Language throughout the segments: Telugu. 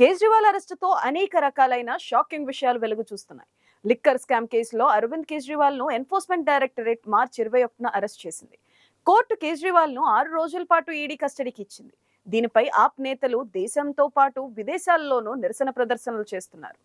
కేజ్రీవాల్ అరెస్టుతో అనేక రకాలైన షాకింగ్ విషయాలు వెలుగు చూస్తున్నాయి. లిక్కర్ స్కామ్ కేసులో అరవింద్ కేజ్రీవాల్ను ఎన్ఫోర్స్మెంట్ డైరెక్టరేట్ మార్చి ఇరవై ఒకటిన అరెస్ట్ చేసింది. కోర్టు కేజ్రీవాల్ను ఆరు రోజుల పాటు ఈడీ కస్టడీకి ఇచ్చింది. దీనిపై ఆప్ నేతలు దేశంతో పాటు విదేశాల్లోనూ నిరసన ప్రదర్శనలు చేస్తున్నారు.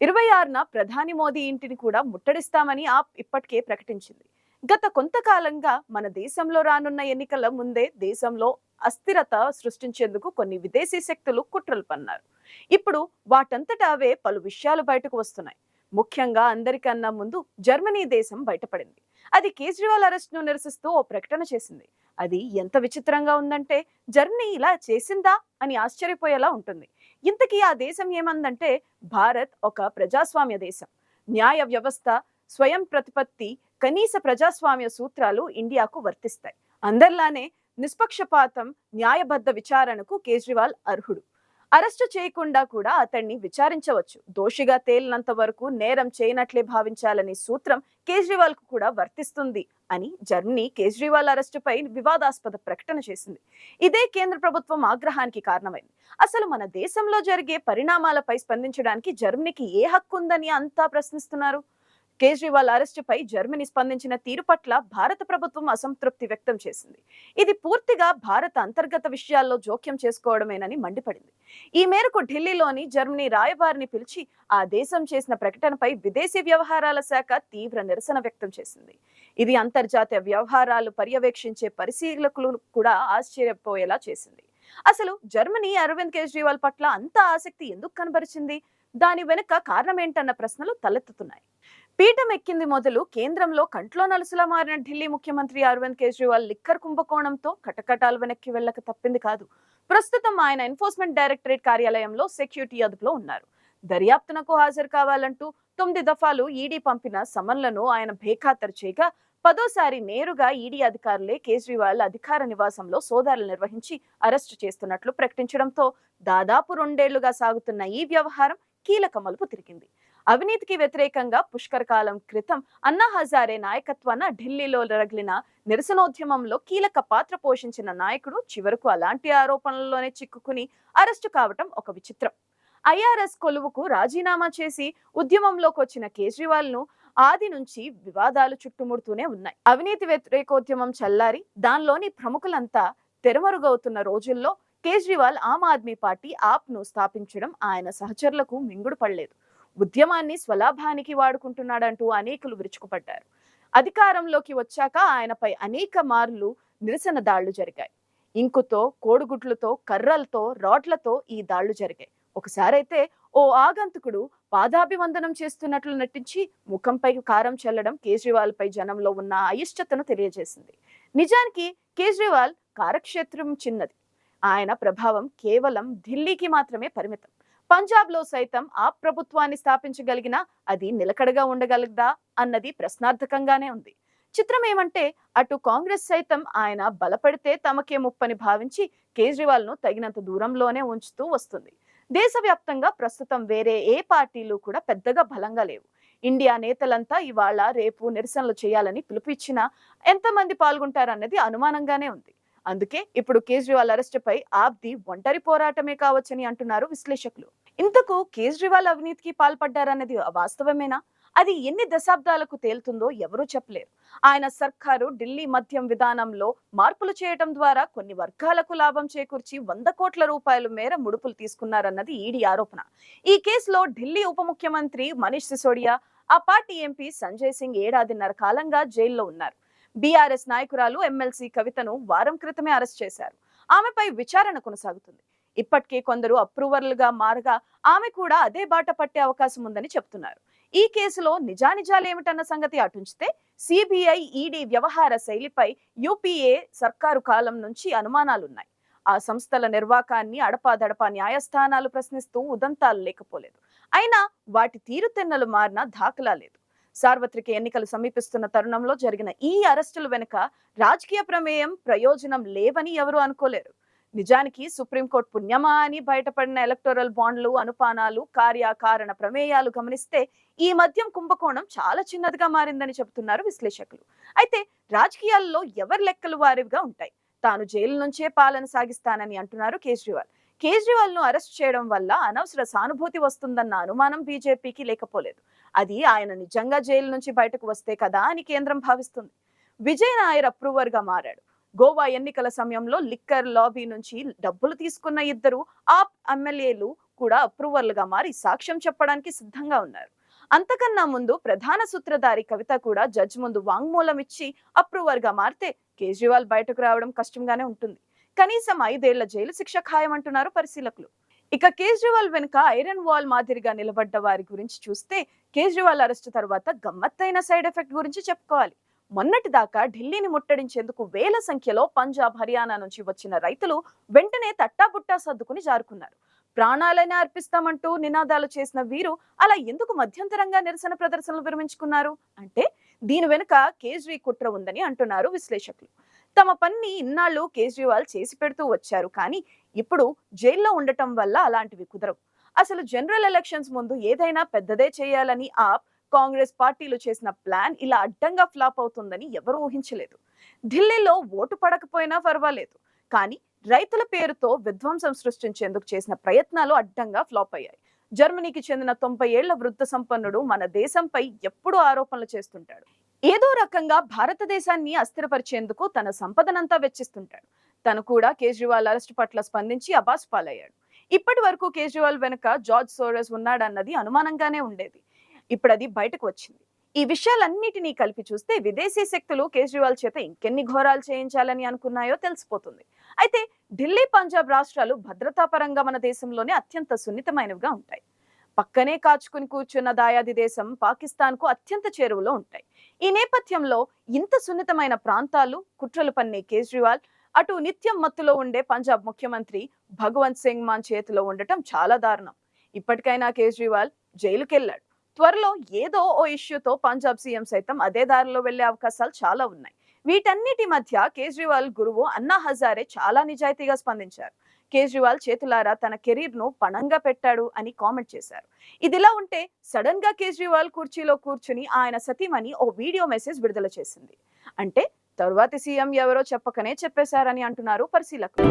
ఇరవై ఆరున ప్రధాని మోదీ ఇంటిని కూడా ముట్టడిస్తామని ఆప్ ఇప్పటికే ప్రకటించింది. గత కొంతకాలంగా మన దేశంలో రానున్న ఎన్నికల ముందే దేశంలో అస్థిరత సృష్టించేందుకు కొన్ని విదేశీ శక్తులు కుట్రలు పన్నారు. ఇప్పుడు వాటంతట అవే పలు విషయాలు బయటకు వస్తున్నాయి. ముఖ్యంగా అందరికన్నా ముందు జర్మనీ దేశం బయటపడింది. అది కేజ్రీవాల్ అరెస్ట్ను నిరసిస్తూ ఓ ప్రకటన చేసింది. అది ఎంత విచిత్రంగా ఉందంటే జర్మనీ ఇలా చేసిందా అని ఆశ్చర్యపోయేలా ఉంటుంది. ఇంతకీ ఆ దేశం ఏమందంటే భారత్ ఒక ప్రజాస్వామ్య దేశం. న్యాయ వ్యవస్థ స్వయం ప్రతిపత్తి కనీస ప్రజాస్వామ్య సూత్రాలు ఇండియాకు వర్తిస్తాయి. అందరిలానే నిష్పక్షపాతం న్యాయబద్ధ విచారణకు కేజ్రీవాల్ అర్హుడు. అరెస్టు చేయకుండా కూడా అతన్ని విచారించవచ్చు. దోషిగా తేలినంత వరకు నేరం చేయనట్లే భావించాలనే సూత్రం కేజ్రీవాల్కు కూడా వర్తిస్తుంది అని జర్మనీ కేజ్రీవాల్ అరెస్టుపై వివాదాస్పద ప్రకటన చేసింది. ఇదే కేంద్ర ప్రభుత్వం ఆగ్రహానికి కారణమైంది. అసలు మన దేశంలో జరిగే పరిణామాలపై స్పందించడానికి జర్మనీకి ఏ హక్కు ఉందని అంతా ప్రశ్నిస్తున్నారు? కేజ్రీవాల్ అరెస్టుపై జర్మనీ స్పందించిన తీరు పట్ల భారత ప్రభుత్వం అసంతృప్తి వ్యక్తం చేసింది. ఇది పూర్తిగా భారత అంతర్గత విషయాల్లో జోక్యం చేసుకోవడమేనని మండిపడింది. ఈ మేరకు ఢిల్లీలోని జర్మనీ రాయబారిని పిలిచి ఆ దేశం చేసిన ప్రకటనపై విదేశీ వ్యవహారాల శాఖ తీవ్ర నిరసన వ్యక్తం చేసింది. ఇది అంతర్జాతీయ వ్యవహారాలు పర్యవేక్షించే పరిశీలకులు కూడా ఆశ్చర్యపోయేలా చేసింది. అసలు జర్మనీ అరవింద్ కేజ్రీవాల్ పట్ల అంత ఆసక్తి ఎందుకు కనబరిచింది? దాని వెనుక కారణం ఏంటన్న ప్రశ్నలు తలెత్తుతున్నాయి. పీఠం ఎక్కింది మొదలు కేంద్రంలో కంట్లో నలుసులా మారిన ఢిల్లీ ముఖ్యమంత్రి అరవింద్ కేజ్రీవాల్ లిక్కర్ కుంభకోణంతో కటకటాలు వెనక్కి వెళ్ళక తప్పింది కాదు. ప్రస్తుతం ఆయన ఎన్ఫోర్స్మెంట్ డైరెక్టరేట్ కార్యాలయంలో సెక్యూరిటీ అదుపులో ఉన్నారు. దర్యాప్తునకు హాజరు కావాలంటూ తొమ్మిది దఫాలు ఈడీ పంపిన సమన్లను ఆయన బేఖాతరు చేయగా పదోసారి నేరుగా ఈడీ అధికారులే కేజ్రీవాల్ అధికార నివాసంలో సోదాలు నిర్వహించి అరెస్టు చేస్తున్నట్లు ప్రకటించడంతో దాదాపు రెండేళ్ళుగా సాగుతున్న ఈ వ్యవహారం కీలక మలుపు తిరిగింది. అవినీతికి వ్యతిరేకంగా పుష్కర కాలం క్రితం అన్నా హజారే నాయకత్వాన ఢిల్లీలో రగిలిన నిరసనోద్యమంలో కీలక పాత్ర పోషించిన నాయకుడు చివరకు అలాంటి ఆరోపణల్లోనే చిక్కుకుని అరెస్టు కావటం ఒక విచిత్రం. ఐఆర్ఎస్ కొలువుకు రాజీనామా చేసి ఉద్యమంలోకి వచ్చిన కేజ్రీవాల్ను ఆది నుంచి వివాదాలు చుట్టుముడుతూనే ఉన్నాయి. అవినీతి వ్యతిరేకోద్యమం చల్లారి దానిలోని ప్రముఖులంతా తెరమరుగవుతున్న రోజుల్లో కేజ్రీవాల్ ఆమ్ ఆద్మీ పార్టీ ఆప్ను స్థాపించడం ఆయన సహచరులకు మింగుడు పడలేదు ఉద్యమాన్ని స్వలాభానికి వాడుకుంటున్నాడంటూ అనేకులు విరుచుకుపడ్డారు. అధికారంలోకి వచ్చాక ఆయనపై అనేక మార్లు నిరసన దాళ్ళు జరిగాయి. ఇంకుతో కోడిగుడ్లతో కర్రలతో రాడ్లతో ఈ దాళ్ళు జరిగాయి. ఒకసారైతే ఓ ఆగంతుకుడు పాదాభివందనం చేస్తున్నట్లు నటించి ముఖంపై కారం చల్లడం కేజ్రీవాల్ పై జనంలో ఉన్న అయిష్టతను తెలియజేసింది. నిజానికి కేజ్రీవాల్ కార్యక్షేత్రం చిన్నది. ఆయన ప్రభావం కేవలం ఢిల్లీకి మాత్రమే పరిమితం. పంజాబ్లో సైతం ఆ ప్రభుత్వాన్ని స్థాపించగలిగినా అది నిలకడగా ఉండగలదా అన్నది ప్రశ్నార్థకంగానే ఉంది. చిత్రం ఏమంటే అటు కాంగ్రెస్ సైతం ఆయన బలపడితే తమకే ముప్పని భావించి కేజ్రీవాల్ను తగినంత దూరంలోనే ఉంచుతూ వస్తుంది. దేశవ్యాప్తంగా ప్రస్తుతం వేరే ఏ పార్టీలు కూడా పెద్దగా బలంగా లేవు. ఇండియా నేతలంతా ఇవాళ రేపు నిరసనలు చేయాలని పిలుపిచ్చినా ఎంతమంది పాల్గొంటారన్నది అనుమానంగానే ఉంది. అందుకే ఇప్పుడు కేజ్రీవాల్ అరెస్టుపై ఆప్ది ఒంటరి పోరాటమే కావచ్చని అంటున్నారు విశ్లేషకులు. ఇంతకు కేజ్రీవాల్ అవినీతికి పాల్పడ్డారన్నది వాస్తవమేనా? అది ఎన్ని దశాబ్దాలకు తేలుతుందో ఎవరూ చెప్పలేరు. ఆయన సర్కారు ఢిల్లీ మద్యం విధానంలో మార్పులు చేయటం ద్వారా కొన్ని వర్గాలకు లాభం చేకూర్చి వంద కోట్ల రూపాయల మేర ముడుపులు తీసుకున్నారన్నది ఈడీ ఆరోపణ. ఈ కేసులో ఢిల్లీ ఉప ముఖ్యమంత్రి మనీష్ సిసోడియా ఆ పార్టీ ఎంపీ సంజయ్ సింగ్ ఏడాదిన్నర కాలంగా జైల్లో ఉన్నారు. బీఆర్ఎస్ నాయకురాలు ఎమ్మెల్సీ కవితను వారం క్రితమే అరెస్ట్ చేశారు. ఆమెపై విచారణ కొనసాగుతుంది. ఇప్పటికే కొందరు అప్రూవర్లుగా మారగా ఆమె కూడా అదే బాట పట్టే అవకాశం ఉందని చెప్తున్నారు. ఈ కేసులో నిజానిజాలేమిటన్న సంగతి అటుంచితే సిబిఐ ఈడీ వ్యవహార శైలిపై యూపీఏ సర్కారు కాలం నుంచి అనుమానాలున్నాయి. ఆ సంస్థల నిర్వాకాన్ని అడపాదడపా న్యాయస్థానాలు ప్రశ్నిస్తూ ఉదంతాలు లేకపోలేదు. అయినా వాటి తీరుతెన్నలు మారిన దాఖలా లేదు. సార్వత్రిక ఎన్నికలు సమీపిస్తున్న తరుణంలో జరిగిన ఈ అరెస్టుల వెనుక రాజకీయ ప్రమేయం ప్రయోజనం లేవని ఎవరూ అనుకోలేరు. నిజానికి సుప్రీంకోర్టు పుణ్యమా అని బయటపడిన ఎలక్టోరల్ బాండ్లు అనుపానాలు కార్యకారణ ప్రమేయాలు గమనిస్తే ఈ మద్యం కుంభకోణం చాలా చిన్నదిగా మారిందని చెబుతున్నారు విశ్లేషకులు. అయితే రాజకీయాల్లో ఎవరి లెక్కలు వారివిగా ఉంటాయి? తాను జైలు నుంచే పాలన సాగిస్తానని అంటున్నారు కేజ్రీవాల్. కేజ్రీవాల్ను అరెస్ట్ చేయడం వల్ల అనవసర సానుభూతి వస్తుందన్న అనుమానం బీజేపీకి లేకపోలేదు. అది ఆయన నిజంగా జైలు నుంచి బయటకు వస్తే కదా అని కేంద్రం భావిస్తుంది. విజయ్ నాయర్ అప్రూవర్గా మారాడు. గోవా ఎన్నికల సమయంలో లిక్కర్ లాబీ నుంచి డబ్బులు తీసుకున్న ఇద్దరు ఆప్ ఎమ్మెల్యేలు కూడా అప్రూవర్లుగా మారి సాక్ష్యం చెప్పడానికి సిద్ధంగా ఉన్నారు. అంతకన్నా ముందు ప్రధాన సూత్రధారి కవిత కూడా జడ్జి ముందు వాంగ్మూలం ఇచ్చి అప్రూవర్గా మారితే కేజ్రీవాల్ బయటకు రావడం కష్టంగానే ఉంటుంది. కనీసం ఐదేళ్ళ జైలు శిక్ష ఖాయమంటున్నారు పరిశీలకులు. ఇక కేజ్రీవాల్ వెనుక ఐరన్ వాల్ మాదిరిగా నిలబడ్డ వారి గురించి చూస్తే కేజ్రీవాల్ అరెస్టు తర్వాత గమ్మత్తైన సైడ్ ఎఫెక్ట్ గురించి చెప్పుకోవాలి. మొన్నటి దాకా ఢిల్లీని ముట్టడించేందుకు వేల సంఖ్యలో పంజాబ్ హర్యానా నుంచి వచ్చిన రైతులు వెంటనే తట్టాబుట్టా సర్దుకుని జారుకున్నారు. ప్రాణాలైనా అర్పిస్తామంటూ నినాదాలు చేసిన వీరు అలా ఎందుకు మధ్యంతరంగా నిరసన ప్రదర్శనలు విరమించుకున్నారు? అంటే దీని వెనుక కేజ్రీ కుట్ర ఉందని అంటున్నారు విశ్లేషకులు. తమ పనిని ఇన్నాళ్ళు కేజ్రీవాల్ చేసి పెడుతూ వచ్చారు కానీ ఇప్పుడు జైల్లో ఉండటం వల్ల అలాంటివి కుదరవు. అసలు జనరల్ ఎలక్షన్స్ ముందు ఏదైనా పెద్దదే చేయాలని ఆప్ కాంగ్రెస్ పార్టీలు చేసిన ప్లాన్ ఇలా అడ్డంగా ఫ్లాప్ అవుతుందని ఎవరూ ఊహించలేదు. ఢిల్లీలో ఓటు పడకపోయినా పర్వాలేదు. కానీ రైతుల పేరుతో విధ్వంసం సృష్టించేందుకు చేసిన ప్రయత్నాలు అడ్డంగా ఫ్లాప్ అయ్యాయి. జర్మనీకి చెందిన తొంభై ఏళ్ళ వృద్ధ సంపన్నుడు మన దేశంపై ఎప్పుడూ ఆరోపణలు చేస్తుంటాడు. ఏదో రకంగా భారతదేశాన్ని అస్థిరపరిచేందుకు తన సంపదనంతా వెచ్చిస్తుంటాడు. తను కూడా కేజ్రీవాల్ అరెస్ట్ పట్ల స్పందించి అబాస్ పాలయ్యాడు ఇప్పటి వరకు కేజ్రీవాల్ వెనుక జార్జ్ సోరస్ ఉన్నాడన్నది అనుమానంగానే ఉండేది. ఇప్పుడు అది బయటకు వచ్చింది. ఈ విషయాలన్నిటినీ కలిపి చూస్తే విదేశీ శక్తులు కేజ్రీవాల్ చేత ఇంకెన్ని ఘోరాలు చేయించాలని అనుకున్నాయో తెలిసిపోతుంది. అయితే ఢిల్లీ పంజాబ్ రాష్ట్రాలు భద్రతా పరంగా మన దేశంలోనే అత్యంత సున్నితమైనవిగా ఉంటాయి. పక్కనే కాచుకుని కూర్చున్న దాయాది దేశం పాకిస్తాన్కు అత్యంత చేరువలో ఉంటాయి. ఈ నేపథ్యంలో ఇంత సున్నితమైన ప్రాంతాలు కుట్రలు పన్నే కేజ్రీవాల్ అటు నిత్యం మత్తులో ఉండే పంజాబ్ ముఖ్యమంత్రి భగవంత్ సింగ్ మాన్ చేతిలో ఉండటం చాలా దారుణం. ఇప్పటికైనా కేజ్రీవాల్ జైలుకెళ్ళాడు త్వరలో ఏదో ఓ ఇష్యూతో పంజాబ్ సీఎం సైతం అదే దారిలో వెళ్ళే అవకాశాలు చాలా ఉన్నాయి. వీటన్నిటి మధ్య కేజ్రీవాల్ గురువు అన్నా హజారే చాలా నిజాయితీగా స్పందించారు. కేజ్రీవాల్ చేతులారా తన కెరీర్ను పణంగా పెట్టాడు అని కామెంట్ చేశారు. ఇదిలా ఉంటే సడన్గా కేజ్రీవాల్ కుర్చీలో కూర్చుని ఆయన సతీమణి ఓ వీడియో మెసేజ్ విడుదల చేసింది. అంటే తరువాతి సీఎం ఎవరో చెప్పకనే చెప్పేశారని అంటున్నారు పరిశీలకులు.